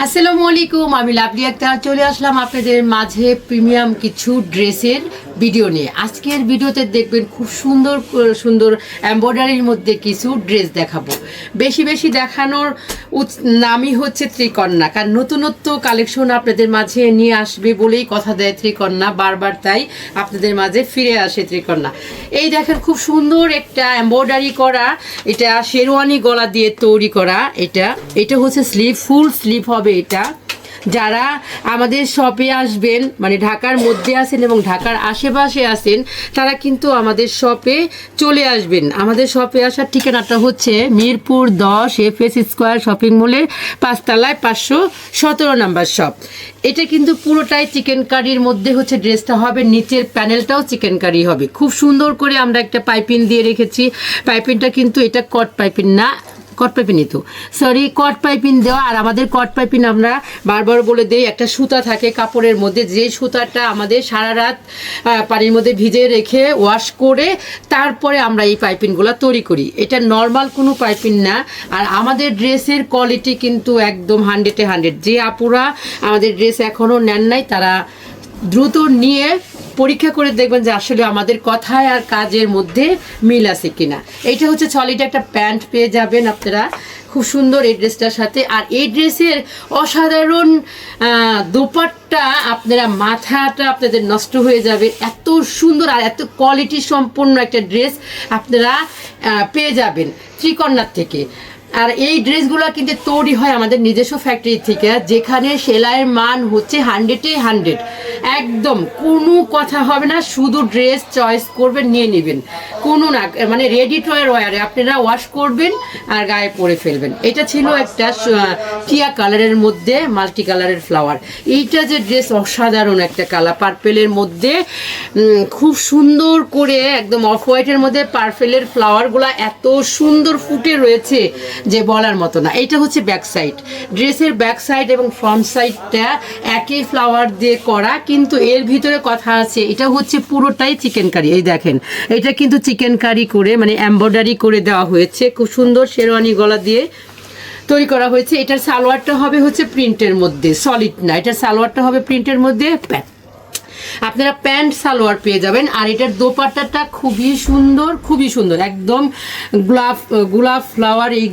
আসসালামু আলাইকুম আমি লাভলি আক্তার। চলে আসলাম আপনাদের মাঝে প্রিমিয়াম কিছু ড্রেসের ভিডিও নিয়ে। আজকের ভিডিওতে দেখবেন খুব সুন্দর সুন্দর এমব্রয়ডারির মধ্যে কিছু ড্রেস দেখাবো। বেশি বেশি দেখানোর নামই হচ্ছে ত্রিকন্যা। কারণ নতুনত্ব কালেকশন আপনাদের মাঝে নিয়ে আসবে বলেই কথা দেয় ত্রিকন্যা, বারবার তাই আপনাদের মাঝে ফিরে আসে ত্রিকন্যা। এই দেখেন খুব সুন্দর একটা এমব্রয়ডারি করা, এটা শেরওয়ানি গলা দিয়ে তৈরি করা, এটা এটা হচ্ছে স্লিভ ফুল স্লিভ হবে এটা। যারা আমাদের শপে আসবেন মানে ঢাকার মধ্যে আছেন এবং ঢাকার আশেপাশে আছেন, তারা কিন্তু আমাদের শপে চলে আসবেন। আমাদের শপে আসার ঠিকানাটা হচ্ছে মিরপুর দশ এফ এস স্কোয়ার শপিং মলের পাঁচতলায় পাঁচশো সতেরো নাম্বার শপ এটা কিন্তু পুরোটাই চিকেন কারির মধ্যে হচ্ছে ড্রেসটা হবে, নিচের প্যানেলটাও চিকেন কারি হবে। খুব সুন্দর করে আমরা একটা পাইপিং দিয়ে রেখেছি। পাইপিংটা কিন্তু এটা কট পাইপিং না কট পাইপিন নিত। সরি কট পাইপিন দেওয়া আর আমাদের কট পাইপিন আমরা বারবার বলে দিই, একটা সুতা থাকে কাপড়ের মধ্যে, যে সুতাটা আমাদের সারা রাত পানির মধ্যে ভিজে রেখে ওয়াশ করে তারপরে আমরা এই পাইপিনগুলো তৈরি করি। এটা নর্মাল কোনো পাইপিন না আর আমাদের ড্রেসের কোয়ালিটি কিন্তু একদম হান্ড্রেডে হান্ড্রেড যে আপুরা আমাদের ড্রেস এখনও নেন নাই, তারা দ্রুত নিয়ে পরীক্ষা করে দেখবেন যে আসলে আমাদের কথায় আর কাজের মধ্যে মিল আছে কিনা। এইটা হচ্ছে সলিড একটা প্যান্ট পেয়ে যাবেন আপনারা। খুব সুন্দর এই ড্রেসটার সাথে। আর এই ড্রেসের অসাধারণ দোপাট্টা আপনারা, মাথাটা আপনাদের নষ্ট হয়ে যাবে। এত সুন্দর আর এত কোয়ালিটি সম্পন্ন একটা ড্রেস আপনারা পেয়ে যাবেন ত্রিকন্যার থেকে। আর এই ড্রেসগুলো কিন্তু তৈরি হয় আমাদের নিজস্ব ফ্যাক্টরি থেকে। যেখানে সেলাইয়ের মান হচ্ছে হান্ড্রেডে হান্ড্রেড একদম কোনো কথা হবে না, শুধু ড্রেস চয়েস করবেন, নিয়ে নেবেন। কোনো না মানে রেডি টু ওয়ারে আপনারা ওয়াশ করবেন আর গায়ে পরে ফেলবেন। এটা ছিল একটা টিয়া কালারের মধ্যে, মাল্টি কালারের ফ্লাওয়ার এইটা যে ড্রেস অসাধারণ একটা কালার পার্পেলের মধ্যে খুব সুন্দর করে একদম অফ হোয়াইটের মধ্যে পার্পেলের ফ্লাওয়ারগুলো এত সুন্দর ফুটে রয়েছে যে বলার মতো না। এটা হচ্ছে ব্যাক সাইড ড্রেসের ব্যাক সাইড এবং ফ্রন্ট সাইডটা একই ফ্লাওয়ার দিয়ে করা, কিন্তু এর ভিতরে কথা আছে, এটা হচ্ছে পুরোটাই চিকেন কারি এই দেখেন। এটা কিন্তু চিকেন কারি করে মানে এম্ব্রয়ডারি করে দেওয়া হয়েছে, খুব সুন্দর শেরওয়ানি গলা দিয়ে তৈরি করা হয়েছে। এটার সালোয়ারটা হবে হচ্ছে প্রিন্টের মধ্যে সলিড না, এটার সালোয়ারটা হবে প্রিন্টের মধ্যে আপনারা প্যান্ট সালোয়ার পেয়ে যাবেন, আর এটার দোপাট্টাটা খুবই সুন্দর খুবই সুন্দর। একদম গোলাপ গোলাপ ফ্লাওয়ার এই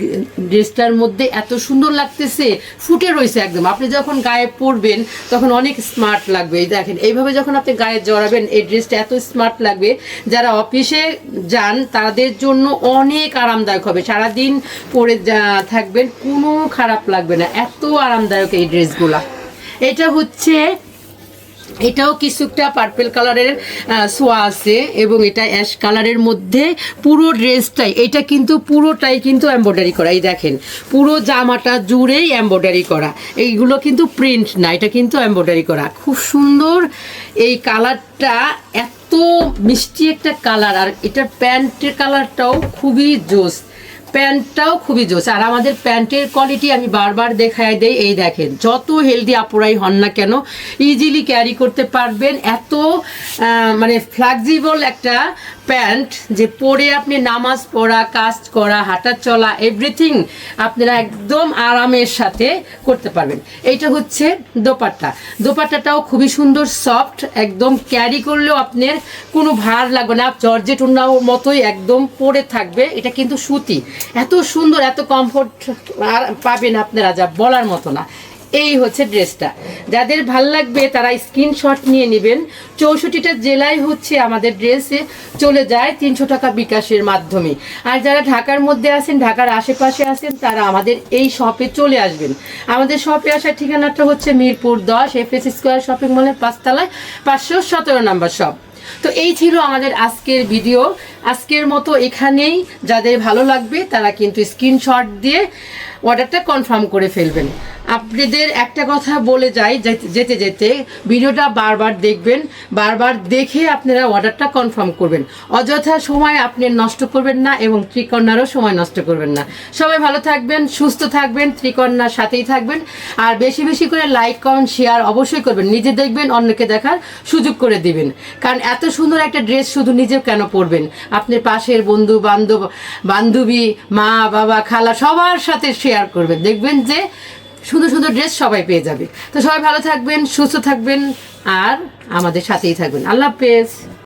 ড্রেসটার মধ্যে এত সুন্দর লাগতেছে, ফুটে রয়েছে একদম। আপনি যখন গায়ে পরবেন, তখন অনেক স্মার্ট লাগবে। এই দেখেন, এইভাবে যখন আপনি গায়ে জড়াবেন, এই ড্রেসটা এত স্মার্ট লাগবে, যারা অফিসে যান, তাদের জন্য অনেক আরামদায়ক হবে। সারাদিন পরে থাকবেন, কোনো খারাপ লাগবে না। এত আরামদায়ক এই ড্রেসগুলা। এটা হচ্ছে এটাও কিছুটা পার্পেল কালারের সোয়া আছে এবং এটা অ্যাশ কালারের মধ্যে পুরো ড্রেসটাই এটা কিন্তু পুরোটাই কিন্তু এমব্রয়ডারি করা। এই দেখেন, পুরো জামাটা জুড়েই এমব্রয়ডারি করা। এইগুলো কিন্তু প্রিন্ট না, এটা কিন্তু এমব্রয়ডারি করা। খুব সুন্দর এই কালারটা এত মিষ্টি একটা কালার আর এটার প্যান্টের কালারটাও খুবই জোস। প্যান্টটাও খুবই জোস আর আমাদের প্যান্টের কোয়ালিটি আমি বারবার দেখায় দেই, এই দেখেন, যত হেলদি আপুরাই হন না কেন ইজিলি ক্যারি করতে পারবেন। এত মানে ফ্লেক্সিবল একটা প্যান্ট যে পরে আপনি নামাজ পড়া, কাজ করা, হাঁটা চলা এভরিথিং আপনারা একদম আরামের সাথে করতে পারবেন। এইটা হচ্ছে দোপাট্টা। দোপাট্টাটাও খুবই সুন্দর সফট একদম ক্যারি করলেও আপনার কোনো ভার লাগবে না। জর্জেট উন্নাও মতোই একদম পরে থাকবে। এটা কিন্তু সুতি। এত সুন্দর, এত কমফোর্ট আর পাবেন আপনারা যা বলার মতো না। এই হচ্ছে ড্রেসটা। যাদের ভালো লাগবে তারা স্ক্রিনশট নিয়ে নেবেন। চৌষট্টিটা জেলায় হচ্ছে আমাদের ড্রেসে চলে যায় তিনশো টাকা বিকাশের মাধ্যমে। আর যারা ঢাকার মধ্যে আছেন, ঢাকার আশেপাশে আছেন, তারা আমাদের এই শপে চলে আসবেন। আমাদের শপে আসার ঠিকানাটা হচ্ছে মিরপুর দশ এফ এস স্কোয়ার শপিং মলের পাঁচতলায় পাঁচশো সতেরো নম্বর শপ তো এই ছিল আমাদের আজকের ভিডিও। আজকের মতো এখানেই। যাদের ভালো লাগবে তারা কিন্তু স্ক্রিনশট দিয়ে অর্ডারটা কনফার্ম করে ফেলবেন। আপনাদের একটা কথা বলে যাই, যেতে- যেতে ভিডিওটা বারবার দেখবেন, বারবার দেখে আপনারা অর্ডারটা কনফার্ম করবেন। অযথা সময় আপনি নষ্ট করবেন না এবং ত্রিকন্যারও সময় নষ্ট করবেন না। সবাই ভালো থাকবেন, সুস্থ থাকবেন ত্রিকন্যার সাথেই থাকবেন। আর বেশি বেশি করে লাইক কমেন্ট শেয়ার অবশ্যই করবেন। নিজে দেখবেন, অন্যকে দেখার সুযোগ করে দিবেন। কারণ এত সুন্দর একটা ড্রেস শুধু নিজে কেন পরবেন? আপনার পাশের বন্ধু বান্ধব বান্ধবী মা, বাবা, খালা সবার সাথে শেয়ার করবেন। দেখবেন যে সুন্দর সুন্দর ড্রেস সবাই পেয়ে যাবে। তো সবাই ভালো থাকবেন, সুস্থ থাকবেন, আর আমাদের সাথেই থাকবেন। আল্লাহ হাফেজ।